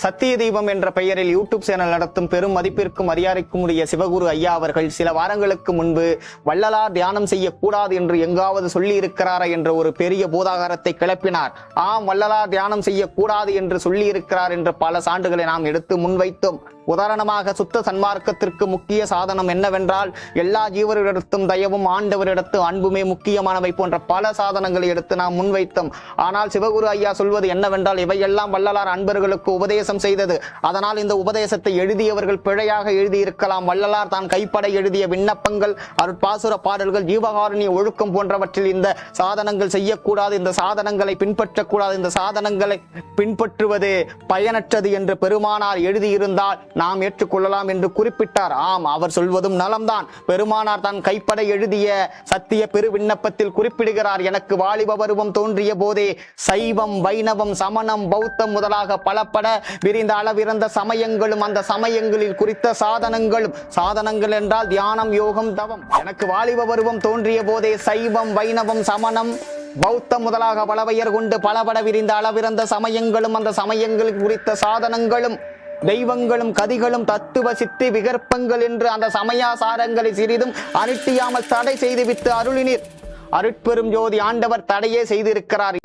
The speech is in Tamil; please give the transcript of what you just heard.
சத்திய தீபம் என்ற பெயரில் யூடியூப் சேனல் நடத்தும் பெரும் மதிப்பிற்கும் மரியாதைக்கும் உரிய சிவகுரு ஐயா அவர்கள் சில வாரங்களுக்கு முன்பு வள்ளலார் தியானம் செய்யக்கூடாது என்று எங்காவது சொல்லி இருக்கிறாரா என்ற ஒரு பெரிய போதாகாரத்தை கிளப்பினார். ஆம் வள்ளலார் தியானம் செய்யக்கூடாது என்று சொல்லி இருக்கிறார் என்ற பல சான்றுகளை நாம் எடுத்து முன்வைத்தோம். உதாரணமாக சுத்த சன்மார்க்கத்திற்கு முக்கிய சாதனம் என்னவென்றால் எல்லா ஜீவர்களிடத்தும் தயவும் ஆண்டவரிடத்து அன்புமே முக்கியமானவை போன்ற பல சாதனங்களை எடுத்து நாம் முன்வைத்தோம். ஆனால் சிவகுரு ஐயா சொல்வது என்னவென்றால் இவையெல்லாம் வள்ளலார் அன்பர்களுக்கு உபதேசம் செய்தது. அதனால் இந்த உபதேசத்தை எழுதியவர்கள் பிழையாக எழுதியிருக்கலாம். வள்ளலார் தான் கைப்பட எழுதிய விண்ணப்பங்கள் அருட்பாசுர பாடல்கள் ஜீவகாரணி ஒழுக்கம் போன்றவற்றில் இந்த சாதனங்கள் செய்யக்கூடாது இந்த சாதனங்களை பின்பற்றக்கூடாது இந்த சாதனங்களை பின்பற்றுவது பயனற்றது என்று பெருமானார் எழுதியிருந்தால் நாம் ஏற்றுக்கொள்ளலாம் என்று குறிப்பிட்டார். ஆம் அவர் சொல்வதும் நலம்தான். பெருமானார் தான் கைப்பட எழுதிய சத்திய பெரு விண்ணப்பத்தில் குறிப்பிடுகிறார். எனக்கு வாலிப பருவம் தோன்றிய போதே சைவம் வைணவம் சமணம் பௌத்தம் முதலாக பலப்பட விரிந்த அளவிறந்த சமயங்களும் அந்த சமயங்களில் குறித்த சாதனங்களும். சாதனங்கள் என்றால் தியானம் யோகம் தவம். எனக்கு வாலிப பருவம் தோன்றிய போதே சைவம் வைணவம் சமணம் பௌத்தம் முதலாக பலவையர் கொண்டு பலபட விரிந்த அளவிறந்த சமயங்களும் அந்த சமயங்கள் குறித்த சாதனங்களும் தெய்வங்களும் கதிகளும் தத்துவ சித்தி விகற்பங்கள் என்று அந்த சமயாசாரங்களை சிறிதும் அனுட்டியாமல் தடை செய்துவிட்டு அருளினீர். அருட்பெரும் ஜோதி ஆண்டவர் தடையே செய்திருக்கிறார்.